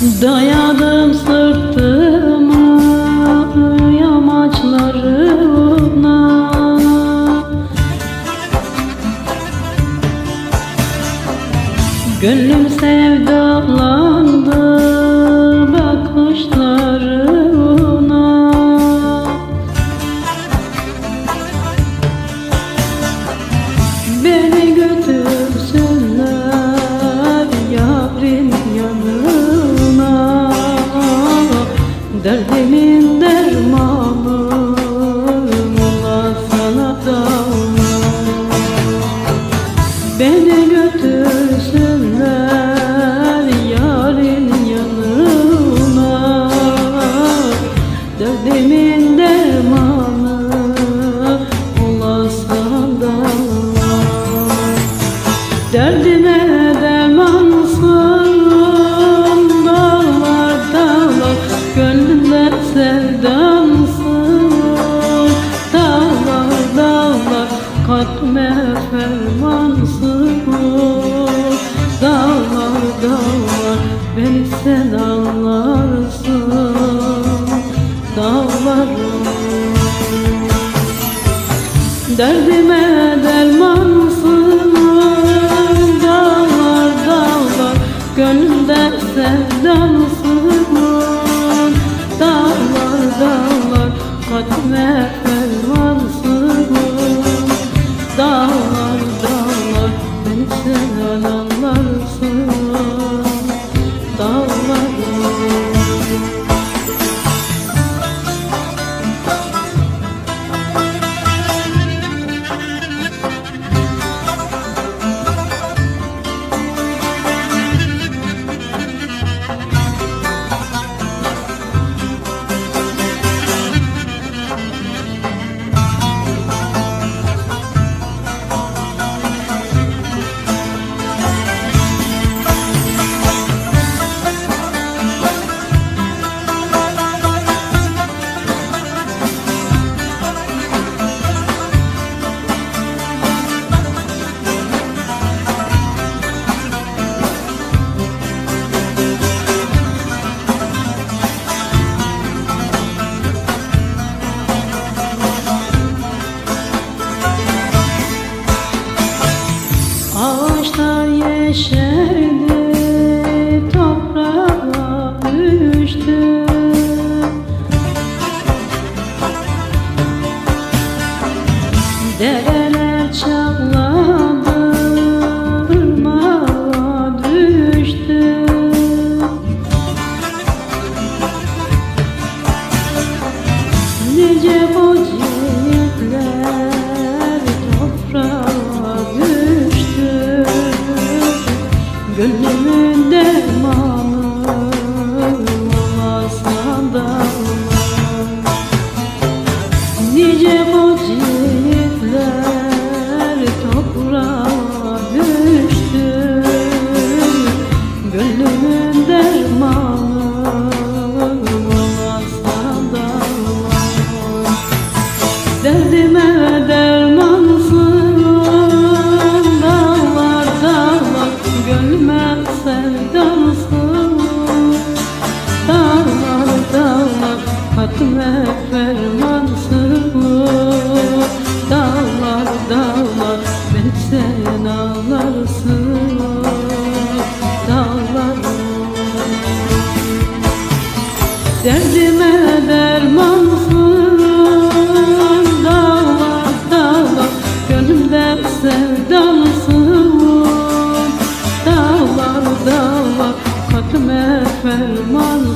Dayadım sırtımı yamaçlarına Gönlüm sevdalandı Derdimin dermanı ola sana davra Beni götürsünler yarın yanına Derdimin dermanı Kalbime fermansın dağlar dağlar Beni sen anlarsın dağlarım Derdime dermansın dağlar dağlar Gönlümde sevdansın dağlar dağlar Kalbime dağlar Beni sen anlarsın yeşerdi, toprağa düştü Dereler çağladı, Gönlümün Derdime dermansın dağlar dağlar Gönlümde sevdansın dağlar dağlar Kalbime fermansın